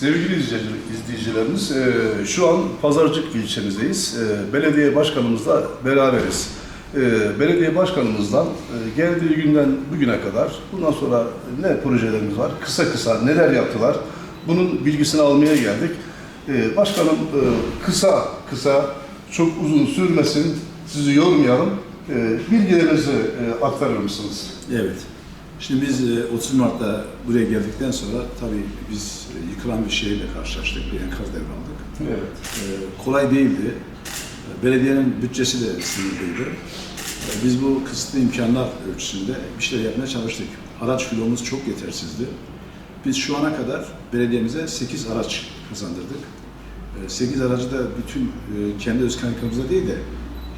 Sevgili izleyici- izleyicilerimiz, e, şu an Pazarcık ilçemizdeyiz. E, Belediye başkanımızla beraberiz. E, Belediye başkanımızdan geldiği günden bugüne kadar bundan sonra ne projelerimiz var, kısa kısa neler yaptılar, bunun bilgisini almaya geldik. Başkanım kısa kısa, çok uzun sürmesin, sizi yormayalım. Bilgilerinizi aktarır mısınız? Evet. Şimdi biz e, 30 Mart'ta buraya geldikten sonra tabii biz e, yıkılan bir şehirle karşılaştık, bir enkaz devraldık. Evet. E, Kolay değildi. E, Belediyenin bütçesi de sınırlıydı. E, Biz bu kısıtlı imkanlar ölçüsünde bir şeyler yapmaya çalıştık. Araç filomuz çok yetersizdi. Biz şu ana kadar belediyemize 8 araç kazandırdık. 8 aracı da bütün e, kendi öz kaynaklarımızda değil de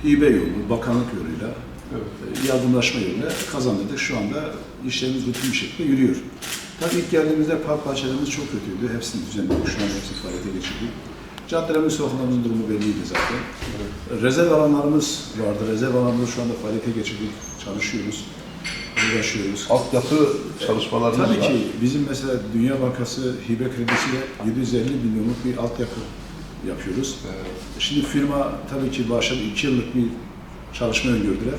hibe yolu, bakanlık yoluyla, Evet. e, yardımlaşma yoluyla kazandırdık. Şu anda işlerimiz rutin bir şekilde yürüyor. Tabii ilk geldiğimizde park bahçelerimiz çok kötüydü. Hepsini düzenledik. Şu anda hepsini faaliyete geçirdik. Caddelerimiz, sokaklarımızın durumu belliydi zaten. Rezerv alanlarımız vardı. Rezerv alanlarımızı şu anda faaliyete geçirdik. Çalışıyoruz. Uğraşıyoruz. Altyapı çalışmalarımız Tabii var. ki bizim mesela Dünya Bankası hibe kredisiyle 750 milyonluk bir altyapı yapıyoruz. Evet. Şimdi firma tabii ki başladı, iki yıllık bir çalışma öngördüler.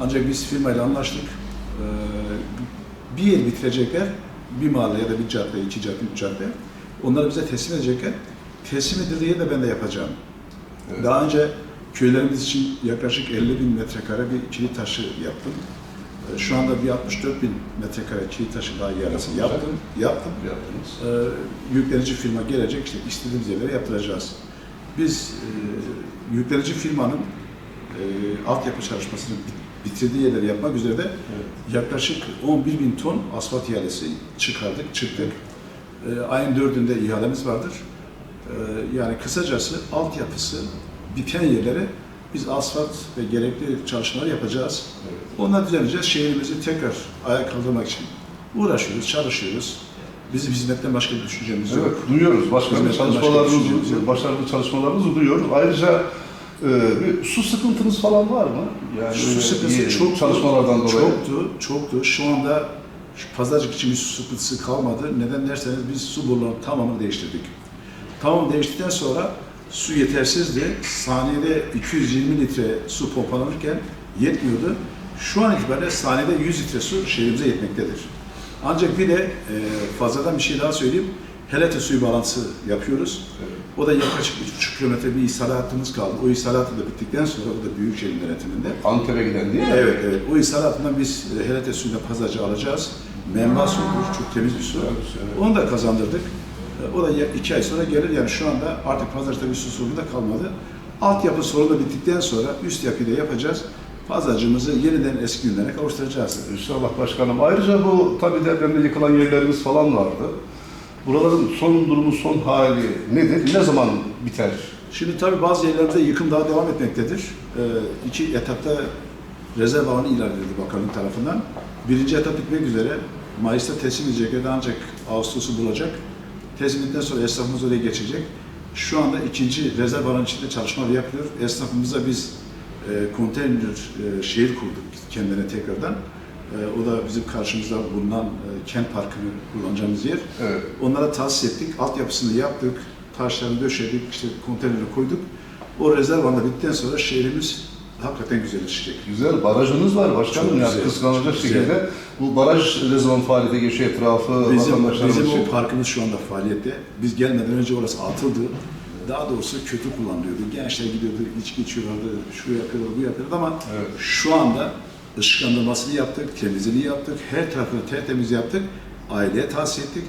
Ancak biz firmayla anlaştık. Ee, bir yer bitirecekler, bir mahalle ya da bir cadde, iki cadde, üç cadde. Onları bize teslim edecekler. Teslim edildiği yerde ben de yapacağım. Evet. Daha önce köylerimiz için yaklaşık 50 bin metrekare bir kilit taşı yaptım. Ee, Şu anda bir 64 bin metrekare kilit taşı daha yarısı yaptım. Yaptım. Yaptınız. Ee, yüklenici firma gelecek, işte istediğimiz yerlere yaptıracağız. Biz e, yüklenici firmanın e, altyapı çalışmasını bitirdiği yerleri yapmak üzere de Evet. yaklaşık 11 bin ton asfalt ihalesi çıkardık, çıktık. E, ayın dördünde ihalemiz vardır. E, yani kısacası altyapısı biten yerlere biz asfalt ve gerekli çalışmalar yapacağız. Evet. Onları düzenleyeceğiz. Şehrimizi tekrar ayağa kaldırmak için uğraşıyoruz, çalışıyoruz. Bizim hizmetten başka bir düşüncemiz yok. Evet, duyuyoruz. Başkanım Hizmetten başka bir çalışmalarınızı, yok. başarılı çalışmalarınızı duyuyoruz. Ayrıca e, bir su sıkıntınız falan var mı? Yani Su sıkıntısı iyi çok çalışmalardan dolayı. Çoktu, çoktu. Şu anda pazarcık için bir su sıkıntısı kalmadı. Neden derseniz biz su borularının tamamını değiştirdik. Tamam değiştikten sonra su yetersizdi. Saniyede 220 litre su pompalanırken yetmiyordu. Şu an itibariyle saniyede 100 litre su şehrimize yetmektedir. Ancak bir de e, fazladan bir şey daha söyleyeyim. Helete suyu bağlantısı yapıyoruz. Evet. O da yaklaşık 3,5 kilometre bir ishalatımız kaldı. O ishalatı da bittikten sonra o da Büyükşehir yönetiminde. Antep'e giden değil mi? Evet, evet. O ishalatından biz e, helete suyunu pazarcı alacağız. Menba suyudur, çok temiz bir su. Evet, evet. Onu da kazandırdık. E, O da iki ay sonra gelir. Yani şu anda artık pazarcıda bir su sorunu da kalmadı. Altyapı sorunu da bittikten sonra üst yapıyı da yapacağız. Pazarcımızı yeniden eski günlerine kavuşturacağız. İnşallah başkanım. Ayrıca bu tabii depremde yıkılan yerlerimiz falan vardı. Buraların son durumu, son hali nedir? Ne zaman biter? Şimdi tabii bazı yerlerde yıkım daha devam etmektedir. Ee, iki etapta rezerv alanı ilan edildi bakanlık tarafından. Birinci etap bitmek üzere. Mayıs'ta teslim edecek da ancak Ağustos'u bulacak. Teslimden sonra esnafımız oraya geçecek. Şu anda ikinci rezerv alanı içinde çalışmalar yapılıyor. Esnafımıza biz e, konteyner e, şehir kurduk kendine tekrardan. E, o da bizim karşımızda bulunan e, kent parkını kullanacağımız yer. Evet. Onlara tahsis ettik, altyapısını yaptık, taşlarını döşedik, işte konteynere koyduk. O rezerv alanı bittikten sonra şehrimiz hakikaten güzelleşecek. Güzel barajınız var başkanım. Çok yani güzel, kıskanılacak çok güzel. şekilde. Bu baraj ne zaman faaliyete geçiyor etrafı Bizim, bizim için? o parkımız şu anda faaliyette. Biz gelmeden önce orası atıldı. Daha doğrusu kötü kullanılıyordu. Gençler gidiyordu, içki içiyorlardı, şu yapıyorlar, bu yapıyorlar ama Evet. şu anda ışıklandırmasını yaptık, temizliğini yaptık, her tarafını tertemiz yaptık. Aileye tahsis ettik.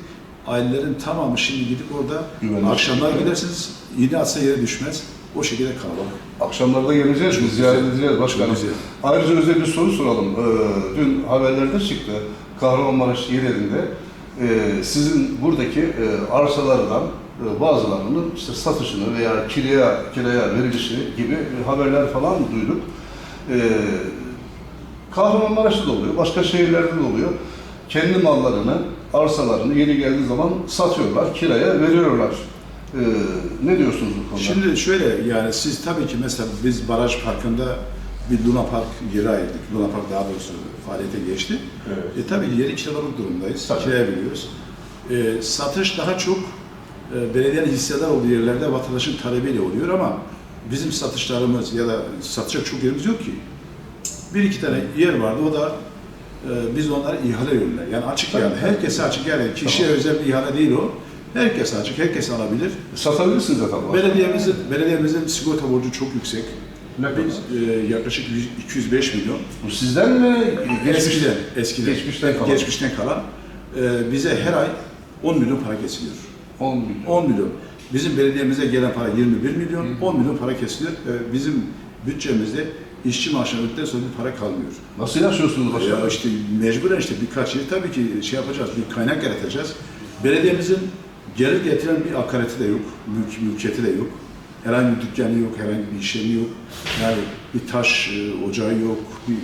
Ailelerin tamamı şimdi gidip orada Güvenli akşamlar şekilde. gidersiniz, iğne atsa yere düşmez. O şekilde kalabalık. Akşamlarda geleceğiz, biz ziyaret edeceğiz başkanım. Güzel. Ayrıca özel bir soru soralım. Ee, dün haberlerde çıktı. Kahramanmaraş yerlerinde e, sizin buradaki e, arsalardan e, bazılarının işte satışını veya kiraya kiraya verilişi gibi haberler falan duyduk. E, Kahramanmaraş'ta da oluyor, başka şehirlerde de oluyor. Kendi mallarını, arsalarını yeni geldiği zaman satıyorlar, kiraya veriyorlar. E, ne diyorsunuz bu konuda? Şimdi şöyle yani siz tabii ki mesela biz baraj parkında bir Luna Park yeri ayırdık. Luna Park daha doğrusu faaliyete geçti. Evet. E tabii yeri kiralık durumdayız. Tabii. Kiraya veriyoruz. E, satış daha çok e, belediyenin hissedar olduğu yerlerde vatandaşın talebiyle oluyor ama bizim satışlarımız ya da satacak çok yerimiz yok ki. Bir iki tane yer vardı o da e, biz onları ihale yoluna yani açık Tabii. ihale. Herkese açık yani kişiye özel bir ihale değil o. Herkes açık, herkes alabilir. Satabilirsiniz efendim. Belediyemizin belediyemizin sigorta borcu çok yüksek. Ne? Biz, e, yaklaşık 100 205 milyon. Bu sizden mi? Eskiden, eskiden, Geçmişten kalan. geçmişten kalan. e, bize her ay 10 milyon para kesiliyor. 10 milyon. 10 milyon. Bizim belediyemize gelen para 21 milyon, 10 milyon para kesiliyor. E, bizim bütçemizde işçi maaşına ödedikten sonra bir para kalmıyor. Nasıl yaşıyorsunuz başkanım? Ya işte mecburen işte birkaç yıl tabii ki şey yapacağız, bir kaynak yaratacağız. Belediyemizin gelir getiren bir akareti de yok, mülk, mülkiyeti de yok. Herhangi bir dükkanı yok, herhangi bir işlemi yok. Yani bir taş e, ocağı yok, bir,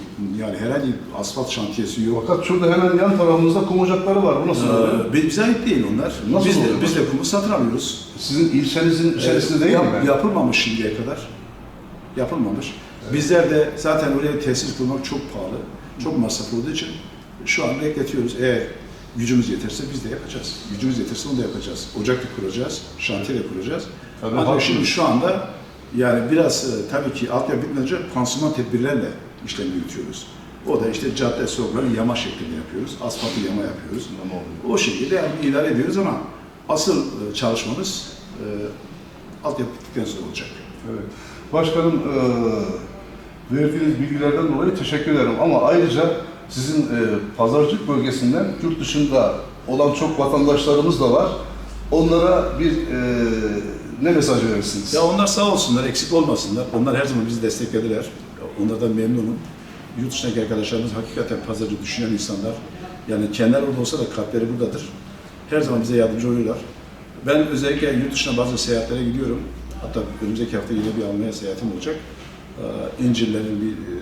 yani herhangi bir asfalt şantiyesi yok. Fakat şurada hemen yan tarafımızda kum ocakları var. Bu nasıl oluyor? Ee, bize ait değil onlar. Nasıl biz de, oluyor? biz de kumu satın alıyoruz. Sizin ilçenizin içerisinde değil Yap- mi? Yapılmamış şimdiye kadar. Yapılmamış. Bizler de zaten oraya tesis kurmak çok pahalı, çok masraf olduğu için şu an bekletiyoruz. Eğer gücümüz yeterse biz de yapacağız. Gücümüz yeterse onu da yapacağız. Ocak da kuracağız, şantiye de kuracağız. Tabii, haklı. şimdi şu anda yani biraz e, tabii ki altyapı bitmeden pansuman tedbirlerle işlem yürütüyoruz. O da işte cadde sokakları yama şeklinde yapıyoruz. Asfaltı yama yapıyoruz. O şekilde yani idare ediyoruz ama asıl e, çalışmamız e, altyapı bittikten sonra olacak. Evet. Başkanım, e, verdiğiniz bilgilerden dolayı teşekkür ederim. Ama ayrıca sizin e, pazarcık bölgesinden yurt dışında olan çok vatandaşlarımız da var. Onlara bir e, ne mesaj verirsiniz? Ya onlar sağ olsunlar, eksik olmasınlar. Onlar her zaman bizi desteklediler. Onlardan memnunum. Yurt dışındaki arkadaşlarımız hakikaten pazarcı düşünen insanlar. Yani kendileri orada olsa da kalpleri buradadır. Her zaman bize yardımcı oluyorlar. Ben özellikle yurt dışına bazı seyahatlere gidiyorum. Hatta önümüzdeki hafta yine bir Almanya seyahatim olacak. Ee, İncirlerin bir e,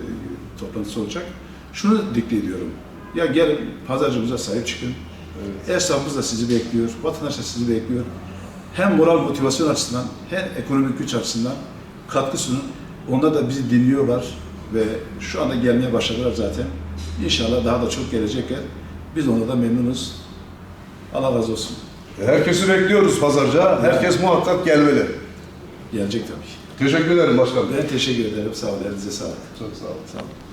toplantısı olacak. Şunu dikte ediyorum. Ya gelin pazarcımıza sahip çıkın. Esnafımız da sizi bekliyor, vatandaş da sizi bekliyor. Hem moral motivasyon açısından hem ekonomik güç açısından katkı sunun. Onlar da bizi dinliyorlar ve şu anda gelmeye başladılar zaten. İnşallah daha da çok gelecekler. Biz onlardan memnunuz. Allah razı olsun. Herkesi bekliyoruz pazarca. Herkes muhakkak gelmeli. Gelecek tabii. Teşekkür ederim başkanım. Ben teşekkür ederim. Sağ olun. Elinize sağlık. Çok sağ olun. Sağ olun.